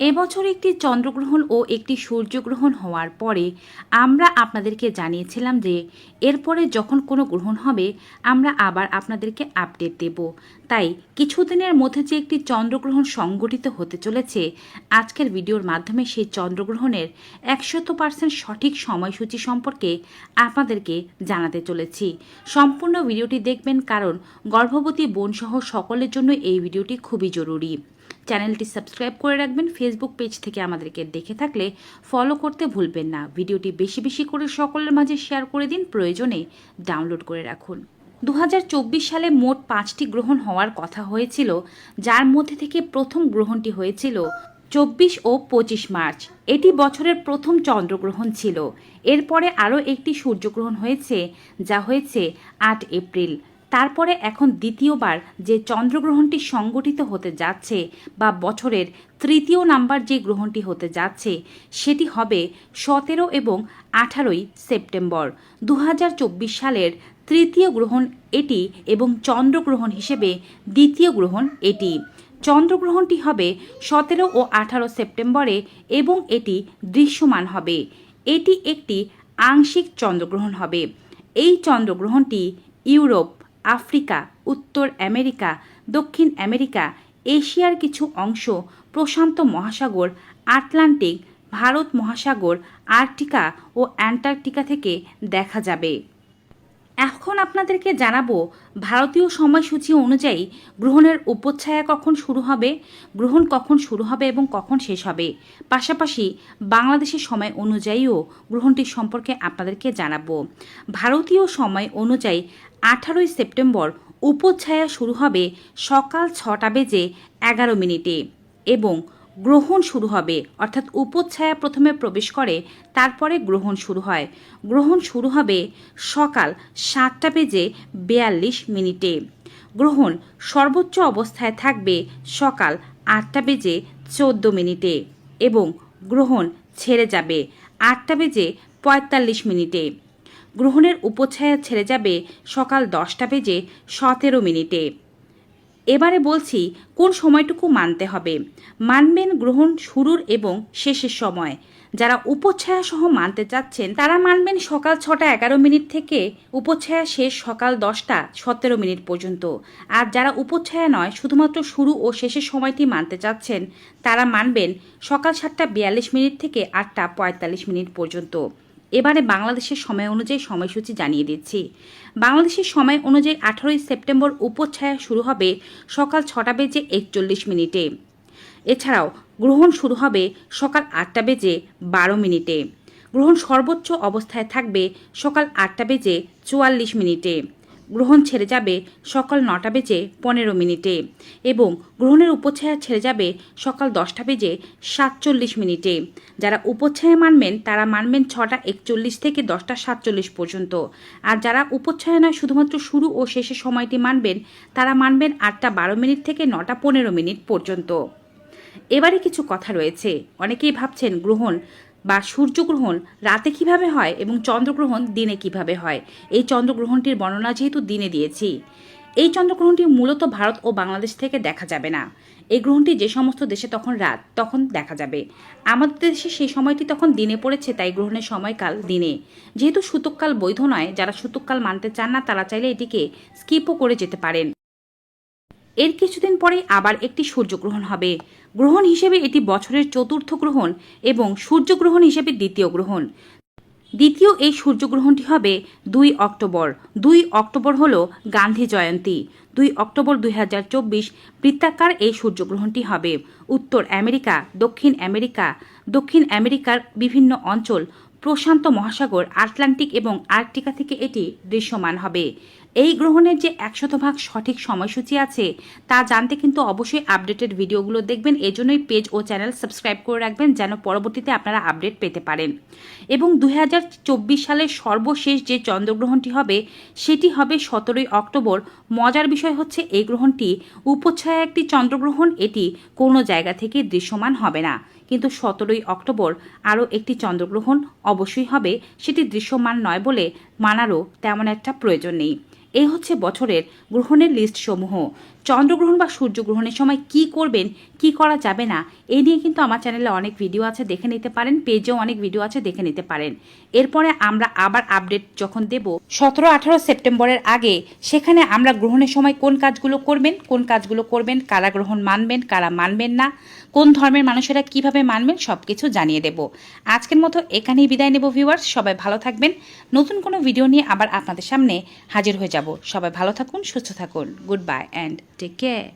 এবছর একটি চন্দ্রগ্রহণ ও একটি সূর্যগ্রহণ হওয়ার পরে আমরা আপনাদেরকে জানিয়েছিলাম যে এরপরে যখন কোনো গ্রহণ হবে, আমরা আবার আপনাদেরকে আপডেট দেব। তাই কিছুদিনের মধ্যে যে একটি চন্দ্রগ্রহণ সংগঠিত হতে চলেছে, আজকের ভিডিওর মাধ্যমে সেই চন্দ্রগ্রহণের একশত পার্সেন্ট সঠিক সময়সূচি সম্পর্কে আপনাদেরকে জানাতে চলেছি। সম্পূর্ণ ভিডিওটি দেখবেন কারণ গর্ভবতী বোনসহ সকলের জন্য এই ভিডিওটি খুবই জরুরি। চ্যানেলটি সাবস্ক্রাইব করে রাখবেন। ফেসবুক পেজ থেকে আমাদেরকে দেখে থাকলে ফলো করতে ভুলবেন না। ভিডিওটি বেশি বেশি করে সকলের মাঝে শেয়ার করে দিন। প্রয়োজনে ডাউনলোড করে রাখুন। দু হাজার চব্বিশ সালে মোট পাঁচটি গ্রহণ হওয়ার কথা হয়েছিল, যার মধ্যে থেকে প্রথম গ্রহণটি হয়েছিল চব্বিশ ও পঁচিশ মার্চ। এটি বছরের প্রথম চন্দ্রগ্রহণ ছিল। এরপরে আরও একটি সূর্যগ্রহণ হয়েছে, যা হয়েছে আট এপ্রিল। তারপরে এখন দ্বিতীয়বার যে চন্দ্রগ্রহণটি সংগঠিত হতে যাচ্ছে বা বছরের তৃতীয় নাম্বার যে গ্রহণটি হতে যাচ্ছে, সেটি হবে সতেরো এবং আঠারোই সেপ্টেম্বর। দু হাজার চব্বিশ সালের তৃতীয় গ্রহণ এটি এবং চন্দ্রগ্রহণ হিসেবে দ্বিতীয় গ্রহণ এটি। চন্দ্রগ্রহণটি হবে সতেরো ও আঠারো সেপ্টেম্বরে এবং এটি দৃশ্যমান হবে। এটি একটি আংশিক চন্দ্রগ্রহণ হবে। এই চন্দ্রগ্রহণটি ইউরোপ আফ্রিকা, উত্তর আমেরিকা, দক্ষিণ আমেরিকা, এশিয়ার কিছু অংশ, প্রশান্ত মহাসাগর, আটলান্টিক, ভারত মহাসাগর, আর্কটিকা ও অ্যান্টার্কটিকা থেকে দেখা যাবে। এখন আপনাদেরকে জানাব, ভারতীয় সময়সূচি অনুযায়ী গ্রহণের উপচ্ছায়া কখন শুরু হবে, গ্রহণ কখন শুরু হবে এবং কখন শেষ হবে। পাশাপাশি বাংলাদেশের সময় অনুযায়ীও গ্রহণটি সম্পর্কে আপনাদেরকে জানাব। ভারতীয় সময় অনুযায়ী আঠারোই সেপ্টেম্বর উপছায়া শুরু হবে সকাল ছটা বেজে এগারো মিনিটে এবং গ্রহণ শুরু হবে, অর্থাৎ উপচ্ছায়া প্রথমে প্রবেশ করে, তারপরে গ্রহণ শুরু হয়। গ্রহণ শুরু হবে সকাল সাতটা বেজে বেয়াল্লিশ মিনিটে। গ্রহণ সর্বোচ্চ অবস্থায় থাকবে সকাল আটটা বেজে চোদ্দ মিনিটে এবং গ্রহণ ছেড়ে যাবে আটটা বেজে পঁয়তাল্লিশ মিনিটে। গ্রহণের উপচ্ছায়া ছেড়ে যাবে সকাল দশটা বেজে সতেরো মিনিটে। এবারে বলছি, কোন সময়টুকু মানতে হবে? মানবেন গ্রহণ শুরুর এবং শেষের সময়। যারা উপচ্ছায়া সহ মানতে চাচ্ছেন, তারা মানবেন সকাল ছটা এগারো মিনিট থেকে উপচ্ছায়া শেষ সকাল দশটা সতেরো মিনিট পর্যন্ত। আর যারা উপচ্ছায়া নয়, শুধুমাত্র শুরু ও শেষের সময়টি মানতে চাচ্ছেন, তারা মানবেন সকাল সাতটা বিয়াল্লিশ মিনিট থেকে আটটা পঁয়তাল্লিশ মিনিট পর্যন্ত। এবারে বাংলাদেশের সময় অনুযায়ী সময়সূচি জানিয়ে দিচ্ছি। বাংলাদেশের সময় অনুযায়ী আঠারোই সেপ্টেম্বর উপচ্ছায়া শুরু হবে সকাল ছটা বেজে একচল্লিশ মিনিটে। এছাড়াও গ্রহণ শুরু হবে সকাল আটটা বেজে বারো মিনিটে। গ্রহণ সর্বোচ্চ অবস্থায় থাকবে সকাল আটটা বেজে চুয়াল্লিশ মিনিটে। গ্রহণ ছেড়ে যাবে সকাল নটা বেজে পনেরো মিনিটে এবং গ্রহণের উপচ্ছায়া ছেড়ে যাবে সকাল দশটা বেজে সাতচল্লিশ মিনিটে। যারা উপচ্ছায়া মানবেন, তারা মানবেন ছটা একচল্লিশ থেকে দশটা সাতচল্লিশ পর্যন্ত। আর যারা উপচ্ছায়া নয়, শুধুমাত্র শুরু ও শেষের সময়টি মানবেন, তারা মানবেন আটটা বারো মিনিট থেকে নটা পনেরো মিনিট পর্যন্ত। এবারে কিছু কথা রয়েছে। অনেকেই ভাবছেন, গ্রহণ বা সূর্যগ্রহণ রাতে কীভাবে হয় এবং চন্দ্রগ্রহণ দিনে কীভাবে হয়? এই চন্দ্রগ্রহণটির বর্ণনা যেহেতু দিনে দিয়েছি, এই চন্দ্রগ্রহণটি মূলত ভারত ও বাংলাদেশ থেকে দেখা যাবে না। এই গ্রহণটি যে সমস্ত দেশে তখন রাত, তখন দেখা যাবে। আমাদের দেশে সেই সময়টি তখন দিনে পড়েছে, তাই গ্রহণের সময়কাল দিনে। যেহেতু সূতককাল বৈধ নয়, যারা সূতককাল মানতে চান না, তারা চাইলে এটিকে স্কিপও করে যেতে পারেন। এর কিছুদিন পরেই আবার একটি সূর্যগ্রহণ হবে। গ্রহণ হিসেবে এটি বছরের চতুর্থ গ্রহণ এবং সূর্যগ্রহণ হিসেবে দ্বিতীয় গ্রহণ। দ্বিতীয় এই সূর্যগ্রহণটি হবে দুই অক্টোবর। দুই অক্টোবর হল গান্ধী জয়ন্তী। দুই অক্টোবর দুই হাজার চব্বিশ বৃত্তাকার এই সূর্যগ্রহণটি হবে। উত্তর আমেরিকা, দক্ষিণ আমেরিকা, দক্ষিণ আমেরিকার বিভিন্ন অঞ্চল প্রশান্ত মহাসাগর, আটলান্টিক এবং আর্কটিকা থেকে এটি দৃশ্যমান হবে। এই গ্রহণের যে একশত ভাগ সঠিক সময়সূচি আছে, তা জানতে কিন্তু অবশ্যই আপডেটেড ভিডিওগুলো দেখবেন। এজন্যই পেজ ও চ্যানেল সাবস্ক্রাইব করে রাখবেন, যেন পরবর্তীতে আপনারা আপডেট পেতে পারেন। এবং দু হাজার চব্বিশ সালের সর্বশেষ যে চন্দ্রগ্রহণটি হবে, সেটি হবে সতেরোই অক্টোবর। মজার বিষয় হচ্ছে, এই গ্রহণটি উপচ্ছায়া একটি চন্দ্রগ্রহণ, এটি কোনো জায়গা থেকে দৃশ্যমান হবে না। কিন্তু সতেরোই অক্টোবর আরও একটি চন্দ্রগ্রহণ অবশ্যই হবে, সেটি দৃশ্যমান নয় বলে মানারও তেমন একটা প্রয়োজন নেই। এই হচ্ছে বছরের গ্রহণের লিস্ট সমূহ চন্দ্রগ্রহণ বা সূর্যগ্রহণের সময় কি করবেন, কি করা যাবে না এই নিয়ে কিন্তু আমার চ্যানেলে অনেক ভিডিও আছে, দেখে নিতে পারেন, পেজেও অনেক ভিডিও আছে, দেখে নিতে পারেন। এরপরে আমরা আবার আপডেট যখন দেব, সতেরো আঠারো সেপ্টেম্বরের আগে, সেখানে আমরা গ্রহণের সময় কোন কাজগুলো করবেন, কোন কাজগুলো করবেন, কারা গ্রহণ মানবেন, কারা মানবেন না, কোন ধর্মের মানুষেরা কীভাবে মানবেন সব কিছু জানিয়ে দেব। আজকের মতো এখানেই বিদায় নেব ভিউয়ার্স সবাই ভালো থাকবেন। নতুন কোনো ভিডিও নিয়ে আবার আপনাদের সামনে হাজির হয়ে যাব। সবাই ভালো থাকুন, সুস্থ থাকুন good bye and Take care.